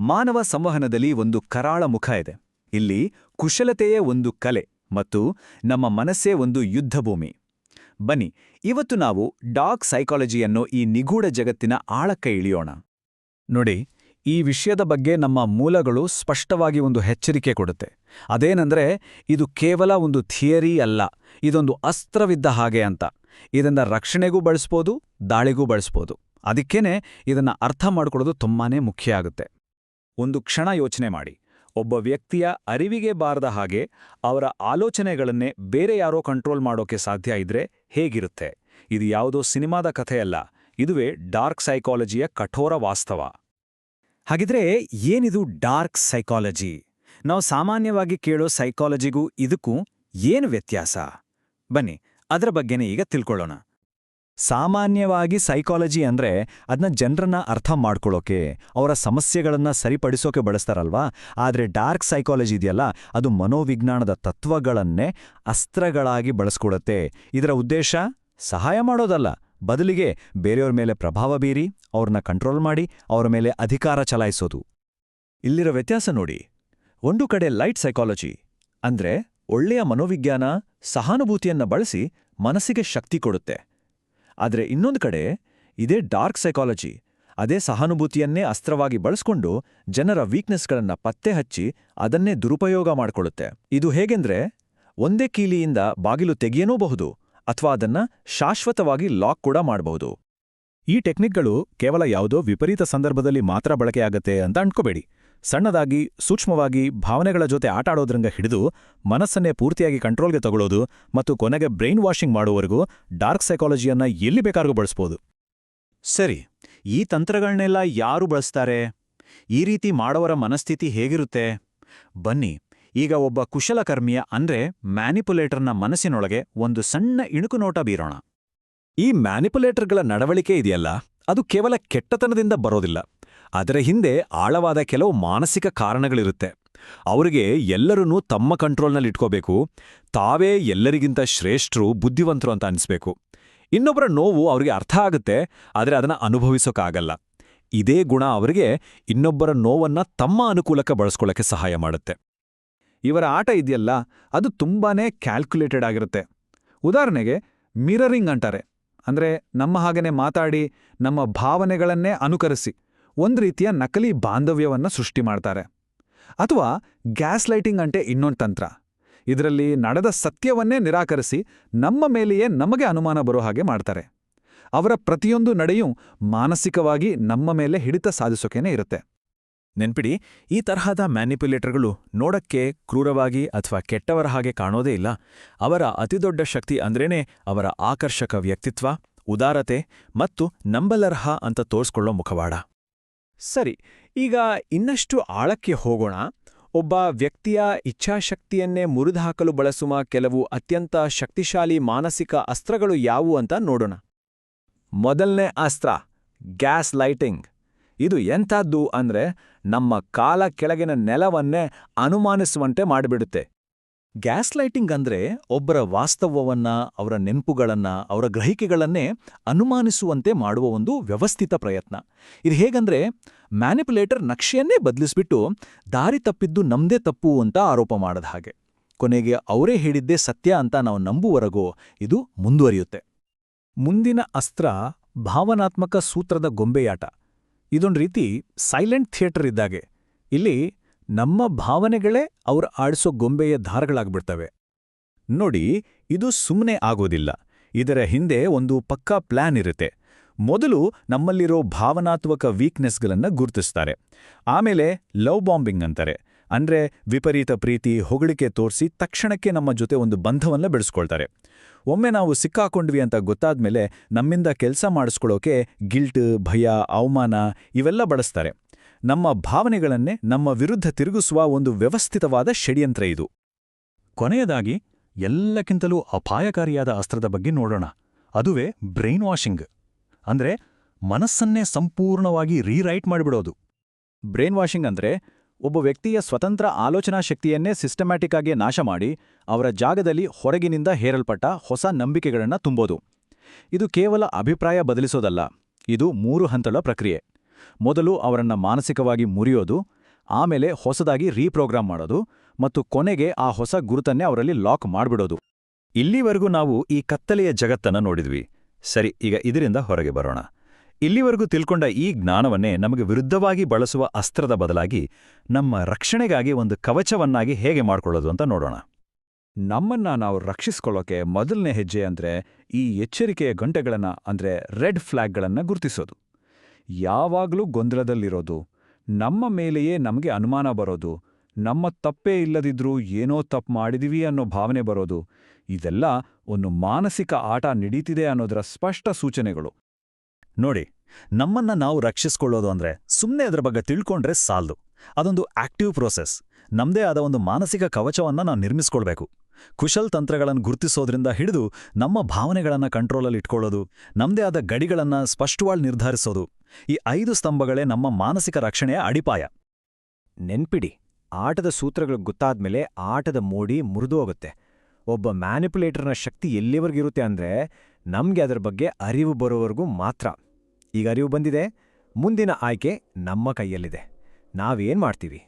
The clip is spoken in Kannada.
ಮಾನವ ಸಂವಹನದಲ್ಲಿ ಒಂದು ಕರಾಳ ಮುಖ ಇದೆ. ಇಲ್ಲಿ ಕುಶಲತೆಯೇ ಒಂದು ಕಲೆ ಮತ್ತು ನಮ್ಮ ಮನಸ್ಸೇ ಒಂದು ಯುದ್ಧಭೂಮಿ. ಬನ್ನಿ, ಇವತ್ತು ನಾವು ಡಾಗ್ ಸೈಕಾಲಜಿಯನ್ನು ಈ ನಿಗೂಢ ಜಗತ್ತಿನ ಆಳಕ್ಕೆ ಇಳಿಯೋಣ. ನೋಡಿ, ಈ ವಿಷಯದ ಬಗ್ಗೆ ನಮ್ಮ ಮೂಲಗಳು ಸ್ಪಷ್ಟವಾಗಿ ಒಂದು ಎಚ್ಚರಿಕೆ ಕೊಡುತ್ತೆ. ಅದೇನೆಂದರೆ, ಇದು ಕೇವಲ ಒಂದು ಥಿಯರಿ ಅಲ್ಲ, ಇದೊಂದು ಅಸ್ತ್ರವಿದ್ದ ಹಾಗೆ ಅಂತ. ಇದನ್ನ ರಕ್ಷಣೆಗೂ ಬಳಸ್ಬೋದು, ದಾಳಿಗೂ ಬಳಸ್ಬೋದು. ಅದಕ್ಕೇನೆ ಇದನ್ನ ಅರ್ಥ ಮಾಡಿಕೊಳ್ಳೋದು ತುಂಬಾನೇ ಮುಖ್ಯ ಆಗುತ್ತೆ. ಒಂದು ಕ್ಷಣ ಯೋಚನೆ ಮಾಡಿ. ಒಬ್ಬ ವ್ಯಕ್ತಿಯ ಅರಿವಿಗೆ ಬಾರದ ಹಾಗೆ ಅವರ ಆಲೋಚನೆಗಳನ್ನೇ ಬೇರೆ ಯಾರೋ ಕಂಟ್ರೋಲ್ ಮಾಡೋಕೆ ಸಾಧ್ಯ ಇದ್ರೆ ಹೇಗಿರುತ್ತೆ? ಇದು ಯಾವುದೋ ಸಿನಿಮಾದ ಕಥೆಯಲ್ಲ. ಇದುವೇ ಡಾರ್ಕ್ ಸೈಕಾಲಜಿಯ ಕಠೋರ ವಾಸ್ತವ. ಹಾಗಿದ್ರೆ ಏನಿದು ಡಾರ್ಕ್ ಸೈಕಾಲಜಿ ನಾವು ಸಾಮಾನ್ಯವಾಗಿ ಕೇಳೋ ಸೈಕಾಲಜಿಗೂ ಇದಕ್ಕೂ ಏನು ವ್ಯತ್ಯಾಸ? ಬನ್ನಿ, ಅದರ ಬಗ್ಗೆನೇ ಈಗ ತಿಳ್ಕೊಳ್ಳೋಣ. ಸಾಮಾನ್ಯವಾಗಿ ಸೈಕಾಲಜಿ ಅಂದ್ರೆ ಅದನ್ನ ಜನರನ್ನ ಅರ್ಥ ಮಾಡ್ಕೊಳ್ಳೋಕೆ ಅವರ ಸಮಸ್ಯೆಗಳನ್ನ ಸರಿಪಡಿಸೋಕೆ ಬಳಸ್ತಾರಲ್ವಾ? ಆದರೆ ಡಾರ್ಕ್ ಸೈಕಾಲಜಿ ಇದೆಯಲ್ಲ, ಅದು ಮನೋವಿಜ್ಞಾನದ ತತ್ವಗಳನ್ನೇ ಅಸ್ತ್ರಗಳಾಗಿ ಬಳಸ್ಕೊಡುತ್ತೆ ಇದರ ಉದ್ದೇಶ? ಸಹಾಯ ಮಾಡೋದಲ್ಲ. ಬದಲಿಗೆ ಬೇರೆಯವ್ರ ಮೇಲೆ ಪ್ರಭಾವ ಬೀರಿ, ಅವ್ರನ್ನ ಕಂಟ್ರೋಲ್ ಮಾಡಿ, ಅವರ ಮೇಲೆ ಅಧಿಕಾರ ಚಲಾಯಿಸೋದು. ಇಲ್ಲಿರೋ ವ್ಯತ್ಯಾಸ ನೋಡಿ. ಒಂದು ಕಡೆ ಲೈಟ್ ಸೈಕಾಲಜಿ ಅಂದ್ರೆ ಒಳ್ಳೆಯ ಮನೋವಿಜ್ಞಾನ, ಸಹಾನುಭೂತಿಯನ್ನ ಬಳಸಿ ಮನಸ್ಸಿಗೆ ಶಕ್ತಿ ಕೊಡುತ್ತೆ. ಆದರೆ ಇನ್ನೊಂದು ಕಡೆ ಇದೇ ಡಾರ್ಕ್ ಸೈಕಾಲಜಿ, ಅದೇ ಸಹಾನುಭೂತಿಯನ್ನೇ ಅಸ್ತ್ರವಾಗಿ ಬಳಸ್ಕೊಂಡು ಜನರ ವೀಕ್ನೆಸ್ಗಳನ್ನ ಪತ್ತೆ ಹಚ್ಚಿ ಅದನ್ನೇ ದುರುಪಯೋಗ ಮಾಡಿಕೊಳ್ಳುತ್ತೆ. ಇದು ಹೇಗೆಂದ್ರೆ ಒಂದೇ ಕೀಲಿಯಿಂದ ಬಾಗಿಲು ತೆಗೆಯನೂಬಹುದು ಅಥವಾ ಅದನ್ನ ಶಾಶ್ವತವಾಗಿ ಲಾಕ್ ಕೂಡ ಮಾಡಬಹುದು. ಈ ಟೆಕ್ನಿಕ್ಗಳು ಕೇವಲ ಯಾವುದೋ ವಿಪರೀತ ಸಂದರ್ಭದಲ್ಲಿ ಮಾತ್ರ ಬಳಕೆಯಾಗತ್ತೆ ಅಂತ ಅನ್ಕೋಬೇಡಿ. ಸಣ್ಣದಾಗಿ, ಸೂಕ್ಷ್ಮವಾಗಿ ಭಾವನೆಗಳ ಜೊತೆ ಆಟಾಡೋದ್ರಂಗ ಹಿಡಿದು ಮನಸ್ಸನ್ನೇ ಪೂರ್ತಿಯಾಗಿ ಕಂಟ್ರೋಲ್ಗೆ ತಗೊಳ್ಳೋದು ಮತ್ತು ಕೊನೆಗೆ ಬ್ರೈನ್ ವಾಷಿಂಗ್ ಮಾಡುವವರೆಗೂ ಡಾರ್ಕ್ ಸೈಕಾಲಜಿಯನ್ನ ಎಲ್ಲಿ ಬೇಕಾದ್ರೂ ಬಳಸ್ಬೋದು. ಸರಿ, ಈ ತಂತ್ರಗಳನ್ನೆಲ್ಲ ಯಾರು ಬಳಸ್ತಾರೆ? ಈ ರೀತಿ ಮಾಡೋವರ ಮನಸ್ಥಿತಿ ಹೇಗಿರುತ್ತೆ? ಬನ್ನಿ, ಈಗ ಒಬ್ಬ ಕುಶಲಕರ್ಮಿಯ ಅಂದ್ರೆ ಮ್ಯಾನಿಪುಲೇಟರ್ನ ಮನಸ್ಸಿನೊಳಗೆ ಒಂದು ಸಣ್ಣ ಇಣುಕು ನೋಟ ಬೀರೋಣ. ಈ ಮ್ಯಾನಿಪುಲೇಟರ್ಗಳ ನಡವಳಿಕೆ ಇದೆಯಲ್ಲ, ಅದು ಕೇವಲ ಕೆಟ್ಟತನದಿಂದ ಬರೋದಿಲ್ಲ. ಅದರ ಹಿಂದೆ ಆಳವಾದ ಕೆಲವು ಮಾನಸಿಕ ಕಾರಣಗಳಿರುತ್ತೆ. ಅವರಿಗೆ ಎಲ್ಲರನ್ನೂ ತಮ್ಮ ಕಂಟ್ರೋಲ್ನಲ್ಲಿ ಇಟ್ಕೋಬೇಕು. ತಾವೇ ಎಲ್ಲರಿಗಿಂತ ಶ್ರೇಷ್ಠರು, ಬುದ್ಧಿವಂತರು ಅಂತ ಅನಿಸ್ಬೇಕು. ಇನ್ನೊಬ್ಬರ ನೋವು ಅವರಿಗೆ ಅರ್ಥ ಆಗುತ್ತೆ, ಆದರೆ ಅದನ್ನು ಅನುಭವಿಸೋಕ್ಕಾಗಲ್ಲ ಇದೇ ಗುಣ ಅವರಿಗೆ ಇನ್ನೊಬ್ಬರ ನೋವನ್ನ ತಮ್ಮ ಅನುಕೂಲಕ್ಕೆ ಬಳಸ್ಕೊಳ್ಳೋಕೆ ಸಹಾಯ ಮಾಡುತ್ತೆ. ಇವರ ಆಟ ಇದೆಯಲ್ಲ, ಅದು ತುಂಬಾನೇ ಕ್ಯಾಲ್ಕುಲೇಟೆಡ್ ಆಗಿರುತ್ತೆ. ಉದಾಹರಣೆಗೆ, ಮಿರರಿಂಗ್ ಅಂತಾರೆ. ಅಂದ್ರೆ ನಮ್ಮ ಹಾಗೇನೆ ಮಾತಾಡಿ, ನಮ್ಮ ಭಾವನೆಗಳನ್ನೇ ಅನುಕರಿಸಿ. ಒಂದು ರೀತಿಯ ನಕಲಿ ಬಾಂಧವ್ಯವನ್ನು ಸೃಷ್ಟಿ ಮಾಡ್ತಾರೆ. ಅಥವಾ ಗ್ಯಾಸ್ ಲೈಟಿಂಗ್ ಅಂಟೆ ಇನ್ನೊಂದು ತಂತ್ರ. ಇದರಲ್ಲಿ ನಡೆದ ಸತ್ಯವನ್ನೇ ನಿರಾಕರಿಸಿ ನಮ್ಮ ಮೇಲೆಯೇ ನಮಗೆ ಅನುಮಾನ ಬರೋ ಹಾಗೆ ಮಾಡ್ತಾರೆ. ಅವರ ಪ್ರತಿಯೊಂದು ನಡೆಯೂ ಮಾನಸಿಕವಾಗಿ ನಮ್ಮ ಮೇಲೆ ಹಿಡಿತ ಸಾಧಿಸೋಕೇನೆ ಇರುತ್ತೆ. ನೆನ್ಪಿಡಿ, ಈ ತರಹದ ಮ್ಯಾನಿಪ್ಯುಲೇಟರ್ಗಳು ನೋಡಕ್ಕೆ ಕ್ರೂರವಾಗಿ ಅಥವಾ ಕೆಟ್ಟವರ ಹಾಗೆ ಕಾಣೋದೇ ಇಲ್ಲ. ಅವರ ಅತಿದೊಡ್ಡ ಶಕ್ತಿ ಅಂದ್ರೇನೆ ಅವರ ಆಕರ್ಷಕ ವ್ಯಕ್ತಿತ್ವ, ಉದಾರತೆ ಮತ್ತು ನಂಬಲರ್ಹ ಅಂತ ತೋರಿಸ್ಕೊಳ್ಳೋ ಮುಖವಾಡ. ಸರಿ, ಈಗ ಇನ್ನಷ್ಟು ಆಳಕ್ಕೆ ಹೋಗೋಣ. ಒಬ್ಬ ವ್ಯಕ್ತಿಯ ಇಚ್ಛಾಶಕ್ತಿಯನ್ನೇ ಮುರಿದುಹಾಕಲು ಬಳಸುವ ಕೆಲವು ಅತ್ಯಂತ ಶಕ್ತಿಶಾಲಿ ಮಾನಸಿಕ ಅಸ್ತ್ರಗಳು ಯಾವುವು ಅಂತ ನೋಡೋಣ. ಮೊದಲನೇ ಅಸ್ತ್ರ, ಗ್ಯಾಸ್ ಲೈಟಿಂಗ್. ಇದು ಎಂಥದ್ದು ಅಂದ್ರೆ ನಮ್ಮ ಕಾಲ ಕೆಳಗಿನ ನೆಲವನ್ನೇ ಅನುಮಾನಿಸುವಂತೆ ಮಾಡಿಬಿಡುತ್ತೆ. ಗ್ಯಾಸ್ ಲೈಟಿಂಗ್ ಅಂದ್ರೆ ಒಬ್ಬರ ವಾಸ್ತವವನ್ನ, ಅವರ ನೆನಪುಗಳನ್ನ, ಅವರ ಗ್ರಹಿಕೆಗಳನ್ನೇ ಅನುಮಾನಿಸುವಂತೆ ಮಾಡುವ ಒಂದು ವ್ಯವಸ್ಥಿತ ಪ್ರಯತ್ನ. ಇದು ಹೇಗಂದ್ರೆ ಮ್ಯಾನಿಪುಲೇಟರ್ ನಕ್ಷೆಯನ್ನೇ ಬದಲಿಸ್ಬಿಟ್ಟು ದಾರಿ ತಪ್ಪಿದ್ದು ನಮ್ದೇ ತಪ್ಪು ಅಂತ ಆರೋಪ ಮಾಡದ ಹಾಗೆ. ಕೊನೆಗೆ ಅವರೇ ಹೇಳಿದ್ದೇ ಸತ್ಯ ಅಂತ ನಾವು ನಂಬುವರೆಗೂ ಇದು ಮುಂದುವರಿಯುತ್ತೆ. ಮುಂದಿನ ಅಸ್ತ್ರ ಭಾವನಾತ್ಮಕ ಸೂತ್ರದ ಗೊಂಬೆಯಾಟ. ಇದೊಂದು ರೀತಿ ಸೈಲೆಂಟ್ ಥಿಯೇಟರ್ ಇದ್ದಾಗೆ. ಇಲ್ಲಿ ನಮ್ಮ ಭಾವನೆಗಳೇ ಅವ್ರ ಆಡಿಸೋ ಗೊಂಬೆಯ ದಾರಗಳಾಗ್ಬಿಡ್ತವೆ ನೋಡಿ, ಇದು ಸುಮ್ಮನೆ ಆಗೋದಿಲ್ಲ. ಇದರ ಹಿಂದೆ ಒಂದು ಪಕ್ಕಾ ಪ್ಲಾನ್ ಇರುತ್ತೆ. ಮೊದಲು ನಮ್ಮಲ್ಲಿರೋ ಭಾವನಾತ್ಮಕ ವೀಕ್ನೆಸ್ಗಳನ್ನು ಗುರುತಿಸ್ತಾರೆ. ಆಮೇಲೆ ಲವ್ ಬಾಂಬಿಂಗ್ ಅಂತಾರೆ. ಅಂದ್ರೆ ವಿಪರೀತ ಪ್ರೀತಿ, ಹೊಗಳಿಕೆ ತೋರಿಸಿ ತಕ್ಷಣಕ್ಕೆ ನಮ್ಮ ಜೊತೆ ಒಂದು ಬಂಧವನ್ನ ಬೆಳೆಸ್ಕೊಳ್ತಾರೆ. ಒಮ್ಮೆ ನಾವು ಸಿಕ್ಕಾಕೊಂಡ್ವಿ ಅಂತ ಗೊತ್ತಾದ್ಮೇಲೆ ನಮ್ಮಿಂದ ಕೆಲಸ ಮಾಡಿಸ್ಕೊಳ್ಳೋಕೆ ಗಿಲ್ಟ್, ಭಯ, ಅವಮಾನ ಇವೆಲ್ಲ ಬಳಸ್ತಾರೆ. ನಮ್ಮ ಭಾವನೆಗಳನ್ನೇ ನಮ್ಮ ವಿರುದ್ಧ ತಿರುಗಿಸುವ ಒಂದು ವ್ಯವಸ್ಥಿತವಾದ ಷಡ್ಯಂತ್ರ ಇದು. ಕೊನೆಯದಾಗಿ, ಎಲ್ಲಕ್ಕಿಂತಲೂ ಅಪಾಯಕಾರಿಯಾದ ಅಸ್ತ್ರದ ಬಗ್ಗೆ ನೋಡೋಣ. ಅದುವೇ ಬ್ರೈನ್ ವಾಷಿಂಗ್ ಅಂದ್ರೆ ಮನಸ್ಸನ್ನೇ ಸಂಪೂರ್ಣವಾಗಿ ರೀರೈಟ್ ಮಾಡಿಬಿಡೋದು. ಬ್ರೈನ್ ವಾಷಿಂಗ್ ಅಂದ್ರೆ ಒಬ್ಬ ವ್ಯಕ್ತಿಯ ಸ್ವತಂತ್ರ ಆಲೋಚನಾ ಶಕ್ತಿಯನ್ನೇ ಸಿಸ್ಟಮ್ಯಾಟಿಕ್ ಆಗಿ ನಾಶ ಮಾಡಿ ಅವರ ಜಾಗದಲ್ಲಿ ಹೊರಗಿನಿಂದ ಹೇರಲ್ಪಟ್ಟ ಹೊಸ ನಂಬಿಕೆಗಳನ್ನ ತುಂಬೋದು. ಇದು ಕೇವಲ ಅಭಿಪ್ರಾಯ ಬದಲಿಸೋದಲ್ಲ. ಇದು ಮೂರು ಹಂತಗಳ ಪ್ರಕ್ರಿಯೆ. ಮೊದಲು ಅವರನ್ನ ಮಾನಸಿಕವಾಗಿ ಮುರಿಯೋದು, ಆಮೇಲೆ ಹೊಸದಾಗಿ ರೀಪ್ರೋಗ್ರಾಮ್ ಮಾಡೋದು ಮತ್ತು ಕೊನೆಗೆ ಆ ಹೊಸ ಗುರುತನ್ನೇ ಅವರಲ್ಲಿ ಲಾಕ್ ಮಾಡ್ಬಿಡೋದು. ಇಲ್ಲಿವರೆಗೂ ನಾವು ಈ ಕತ್ತಲೆಯ ಜಗತ್ತನ್ನ ನೋಡಿದ್ವಿ. ಸರಿ, ಈಗ ಇದರಿಂದ ಹೊರಗೆ ಬರೋಣ. ಇಲ್ಲಿವರೆಗೂ ತಿಳ್ಕೊಂಡ ಈ ಜ್ಞಾನವನ್ನೇ ನಮಗೆ ವಿರುದ್ಧವಾಗಿ ಬಳಸುವ ಅಸ್ತ್ರದ ಬದಲಾಗಿ ನಮ್ಮ ರಕ್ಷಣೆಗಾಗಿ ಒಂದು ಕವಚವನ್ನಾಗಿ ಹೇಗೆ ಮಾಡಿಕೊಳ್ಳೋದು ಅಂತ ನೋಡೋಣ. ನಮ್ಮನ್ನ ನಾವು ರಕ್ಷಿಸ್ಕೊಳ್ಳೋಕೆ ಮೊದಲನೇ ಹೆಜ್ಜೆ ಅಂದ್ರೆ ಈ ಎಚ್ಚರಿಕೆಯ ಗಂಟೆಗಳನ್ನ ಅಂದ್ರೆ ರೆಡ್ ಫ್ಲ್ಯಾಗ್ಗಳನ್ನು ಗುರುತಿಸೋದು. ಯಾವಾಗಲೂ ಗೊಂದಲದಲ್ಲಿರೋದು. ನಮ್ಮ ಮೇಲೆಯೇ ನಮಗೆ ಅನುಮಾನ ಬರೋದು. ನಮ್ಮ ತಪ್ಪೇ ಇಲ್ಲದಿದ್ರೂ ಏನೋ ತಪ್ಪು ಮಾಡಿದೀವಿ ಅನ್ನೋ ಭಾವನೆ ಬರೋದು. ಇದೆಲ್ಲ ಒಂದು ಮಾನಸಿಕ ಆಟ ನಡೀತಿದೆ ಅನ್ನೋದರ ಸ್ಪಷ್ಟ ಸೂಚನೆಗಳು. ನೋಡಿ, ನಮ್ಮನ್ನ ನಾವು ರಕ್ಷಿಸ್ಕೊಳ್ಳೋದು ಅಂದ್ರೆ ಸುಮ್ಮನೆ ಅದರ ಬಗ್ಗೆ ತಿಳ್ಕೊಂಡ್ರೆ ಸಾಲ್ದು. ಅದೊಂದು ಆಕ್ಟಿವ್ ಪ್ರೋಸೆಸ್. ನಮ್ದೇ ಆದ ಒಂದು ಮಾನಸಿಕ ಕವಚವನ್ನ ನಾವು ನಿರ್ಮಿಸ್ಕೊಳ್ಬೇಕು. ಕುಶಲ್ ತಂತ್ರಗಳನ್ನು ಗುರುತಿಸೋದ್ರಿಂದ ಹಿಡಿದು ನಮ್ಮ ಭಾವನೆಗಳನ್ನು ಕಂಟ್ರೋಲಲ್ಲಿ ಇಟ್ಕೊಳ್ಳೋದು, ನಮ್ದೇ ಆದ ಗಡಿಗಳನ್ನು ಸ್ಪಷ್ಟವಾಗಿ ನಿರ್ಧರಿಸೋದು, ಈ ಐದು ಸ್ತಂಭಗಳೇ ನಮ್ಮ ಮಾನಸಿಕ ರಕ್ಷಣೆಯ ಅಡಿಪಾಯ. ನೆನ್ಪಿಡಿ, ಆಟದ ಸೂತ್ರಗಳು ಗೊತ್ತಾದ್ಮೇಲೆ ಆಟದ ಮೋಡಿ ಮುರಿದು ಹೋಗುತ್ತೆ. ಒಬ್ಬ ಮ್ಯಾನಿಪುಲೇಟರ್ನ ಶಕ್ತಿ ಎಲ್ಲಿವರೆಗಿರುತ್ತೆ ಅಂದ್ರೆ ನಮಗೆ ಅದರ ಬಗ್ಗೆ ಅರಿವು ಬರೋವರೆಗೂ ಮಾತ್ರ. ಈಗ ಅರಿವು ಬಂದಿದೆ, ಮುಂದಿನ ಆಯ್ಕೆ ನಮ್ಮ ಕೈಯಲ್ಲಿದೆ. ನಾವೇನು ಮಾಡ್ತೀವಿ?